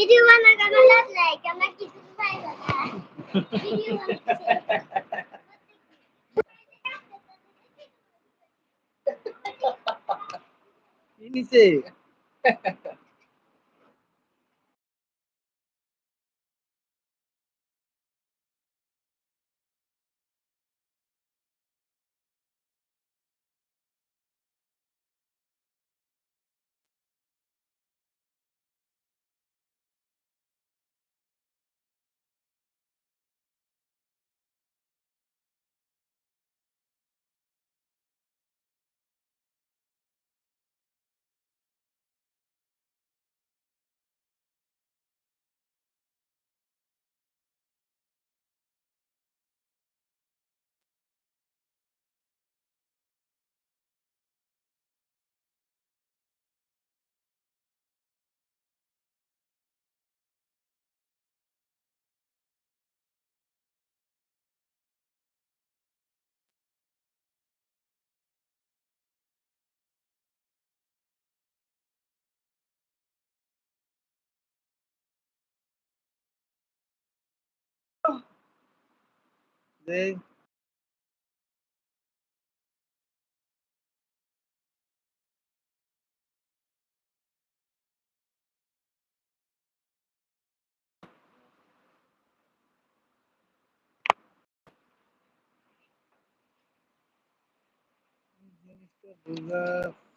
Video বানা কেন like আমরা কিছু পাই না ভিডিও কি নিচে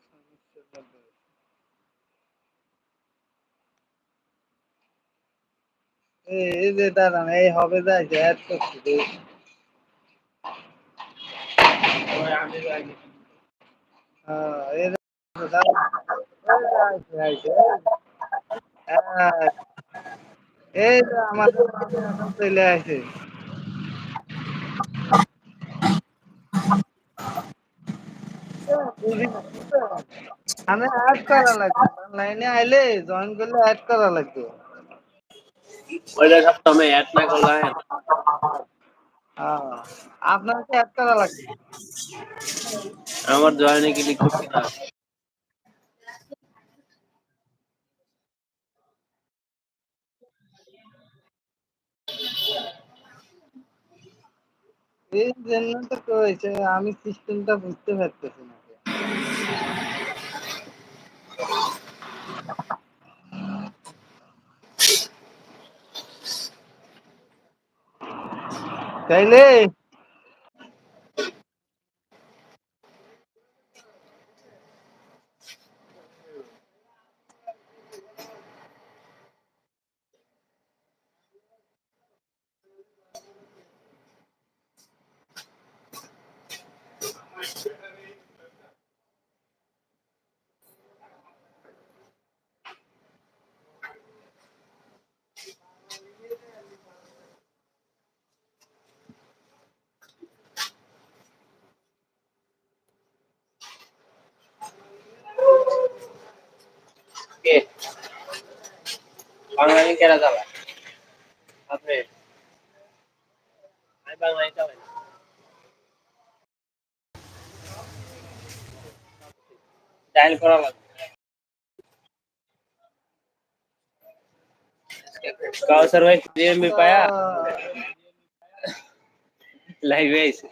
সমস্যা এই যে দাঁড়ান এই হবে যাইছে অ্যাড রে। হ্যাঁ, আমি অ্যাড করা লাগবে অনলাইনে আইলে জয়েন করলে অ্যাড করা লাগবে ওইটা সব তুমি অ্যাড না করলে আপনাকে অ্যাড করা লাগবে। আমার জয়েনে ক্লিক করতে না এই জন্য তো করেছে আমি সিস্টেমটা বুঝতে পারতেছি না। তাইলে বাংলাদেশ কেরা চালায় আপনি আমি বাংলাদেশ চালাই না। ডায়াল করা লাগবে কাউসার ভাই জিএমবি পায়া লাইভে আইছে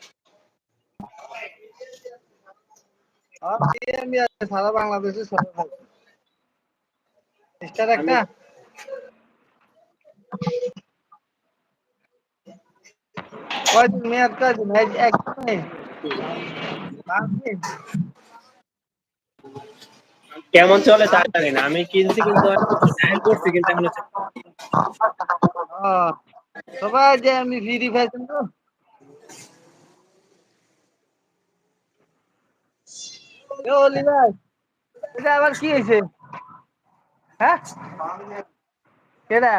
আর PMI আছে, সারা বাংলাদেশে সবাই থাকে। স্টার একটা কয়দিন মেয়াদ কয়দিন এক- একদিনে কেমন চলে তা জানি না। আমি কিনছি কিন্তু ডায়াল করছি কিন্তু এখনও ও, সবাই যে আমি ফ্রি পাইছেন তো। এটা আবার কি হয়েছে? হ্যাঁ? কেডা?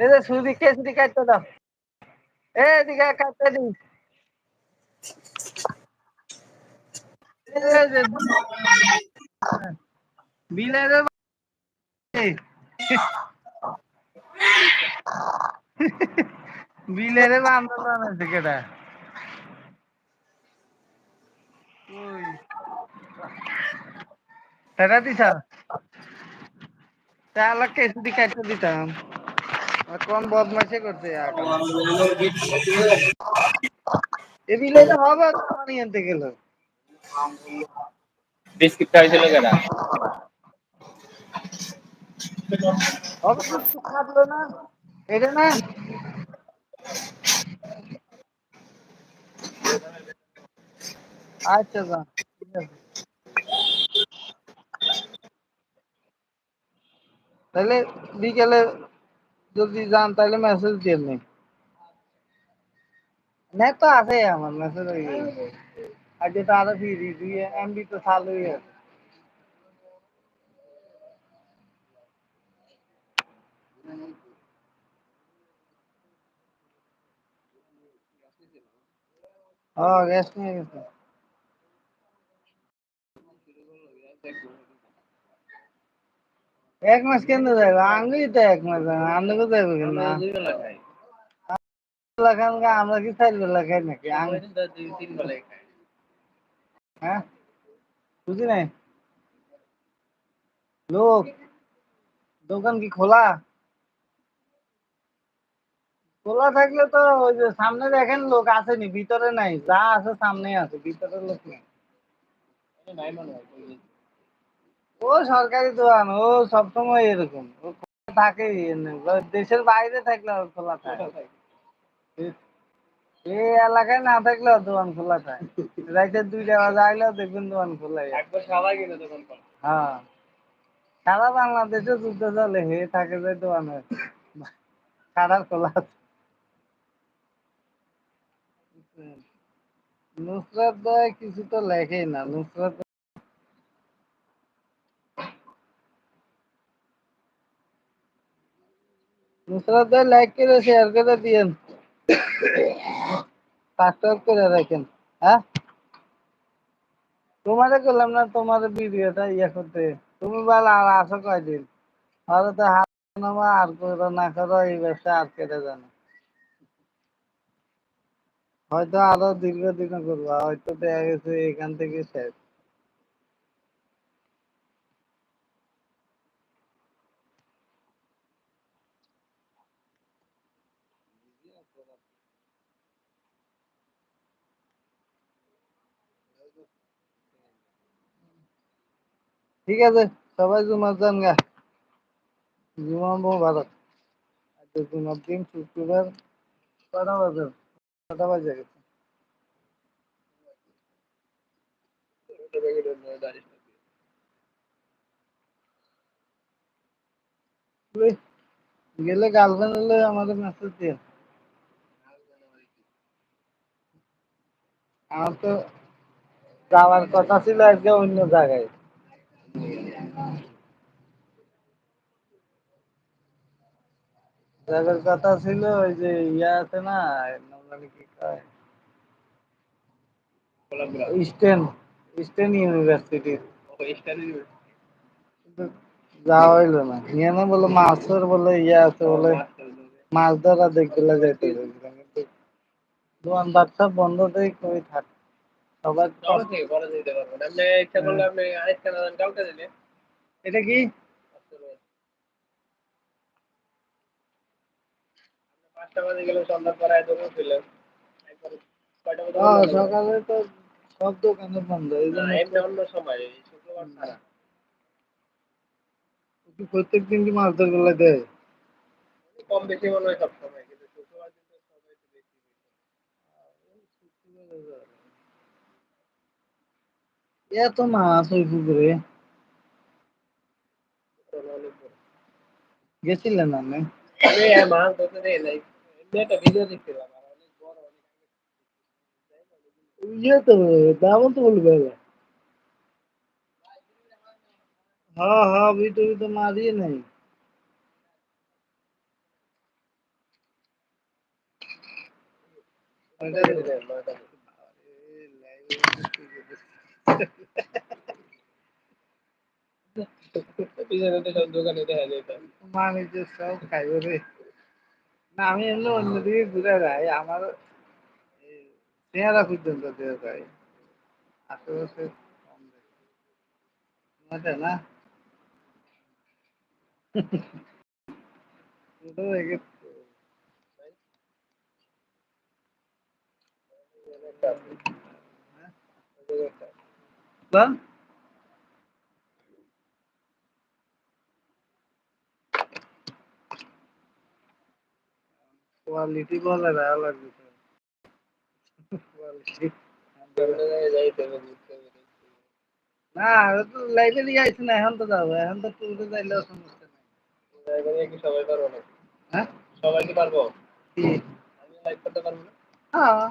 এই যে সুদি কে সুদি কাটতে দাও। এ দিকে কাটতে দি। বিলের বিলের আন্দোলন আছে ওই। টাকা দিছা চালাককে শুধু কাটতে দিতাম। কোন বদমাশি করছে এ বিলেতে হবে পানি আনতে গেল? বিস্কিট খাইছিল কেনা খাবলো না। এটা না? আচ্ছা যা। তাহলে বিকেলে যদি যান তাহলে মেসেজ দিয়ে নেই নেট তো আছে আমার মেসেজ হয়ে গেছে আর যেটা আরও ফ্রি দুই এমবি তো চালুই আছে ও গ্যাস নিয়ে গেছে এক মাস কেন যাবে আঙ্গুই তো এক মাস আঙ্গুকে যাবে কেন? আমরা কি চাইল বেলা খাই নাকি? হ্যাঁ? বুঝি নাই? লোক দোকান কি খোলা? খোলা থাকলে তো ওই যে সামনে দেখেন লোক আসেনি ভিতরে নাই যা আছে সামনে আছে ভিতরে লোক নেই। ও সরকারি দোকান ও সবসময় এরকম। ও খোলা থাকেই দেশের বাইরে থাকলে খোলা থাকে। এই এলাকায় না থাকলেও দোকান খোলা থাকে। রাইতে দুইটা বাজে আইলেও দেখবেন দোকান খোলা হ্যাঁ। সারা বাংলাদেশে যুদ্ধ চলে হে থাকে যে দোকানে। সারা খোলা। নুসরাত কিছু তো লেখেই না নুসরাত লাইক করে শেয়ার করে দিয়েন। সাবস্ক্রাইব করে রাখেন হ্যাঁ? তোমারে করলাম না, তোমার ভিডিওটা ইয়ে করতে। তুমি বল আর আসো কয়দিন? আর তো হাত নামা আর করো না করো, এই ব্যবসা আর কেটে জানো হয়তো আরও দীর্ঘদিনে করবা, হয়তো দেখা গেছে এখান থেকে শেষ। ঠিক আছে সবাই জুমার যান গা। জুমাবো ভালো। আজকে জুমার দিন শুক্রবার কটা বাজে কটা বাজে গেছে। ওই, গেলে গার্লফ্রেন্ড হলে আমাদের মেসেজ দিয়ে। আমার তো যাওয়ার কথা ছিল আজকে অন্য জায়গায়। যাওয়ার কথা ছিল ওই যে ইয়া আছে না কি কয়? ইস্টার্ন ইস্টার্ন যাওয়া হইল না। না বলে মাছের বলে ইয়া আছে বলে মাছ ধরা দেখতে যাইতে দোকান বাচ্চা বন্ধ দেয় কই থাক সবার এটা কি? ও, সকালে তো সব দোকানে বন্ধ এই জন্য কি প্রত্যেক দিন কি মাছ ধরগুলো দেয়? কম বেশি মনে হয় সবসময়। কিন্তু শুক্রবার দিন তো সবাই একটু বেশি এত মাছ ওই পুকুরে গেছিলেন আপনি আমি আর মাছ ধরতে দেই নাই এমনি একটা ভিডিও দেখছিলাম আর অনেক বড় অনেক ইয়ে তো দাম তো বলবে হ্যাঁ হ্যাঁ ভিডিও তো মারিয়ে নাই পিছনে তো সব দোকানে দেখা যেত মানে সব খাইবে রে না আমি এমনি অন্যদিকে ঘুরে যাই আমার চেহারা পর্যন্ত দেওয়া যায়। আশেপাশে। না? ওটা রেখে বল কোয়ালিটি বলে ভালো লাগবে কোয়ালিটি না তো লাইব্রেরি আইছে না এখন তো যাব এখন তো টুলতে যাইলেও সমস্যা নেই। হ্যাঁ? সবাইকে পারব? কি? আমি লাইভ করতে পারব না। হ্যাঁ।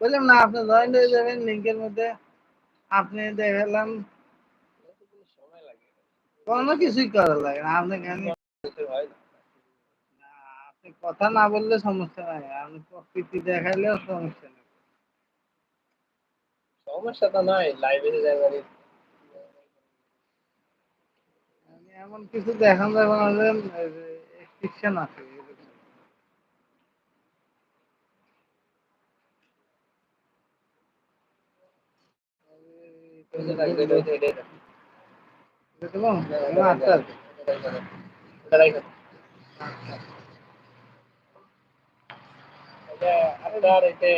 বললাম না আপনি জয়েন হয়ে যাবেন লিঙ্কের মধ্যে। আপনি দেখালাম কোনো কিছুই করা লাগে না আপনি কেন আপনি কথা না বললে সমস্যা নাই আপনি প্রকৃতি দেখাইলেও সমস্যা নেই। সমস্যা তো নাই লাইব্রেরি যাইবারি মানে এমন কিছু দেখান যাবে না যে আছে এরকম। এটা দেবো? আচ্ছা আপনার এতে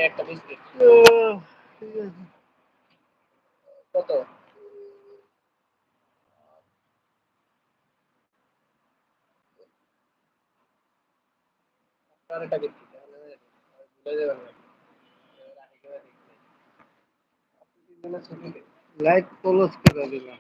একটা বিস্কিট কত একটা বিস্কিট ভুলে যাবেন না लाइट क्लोज कर दिला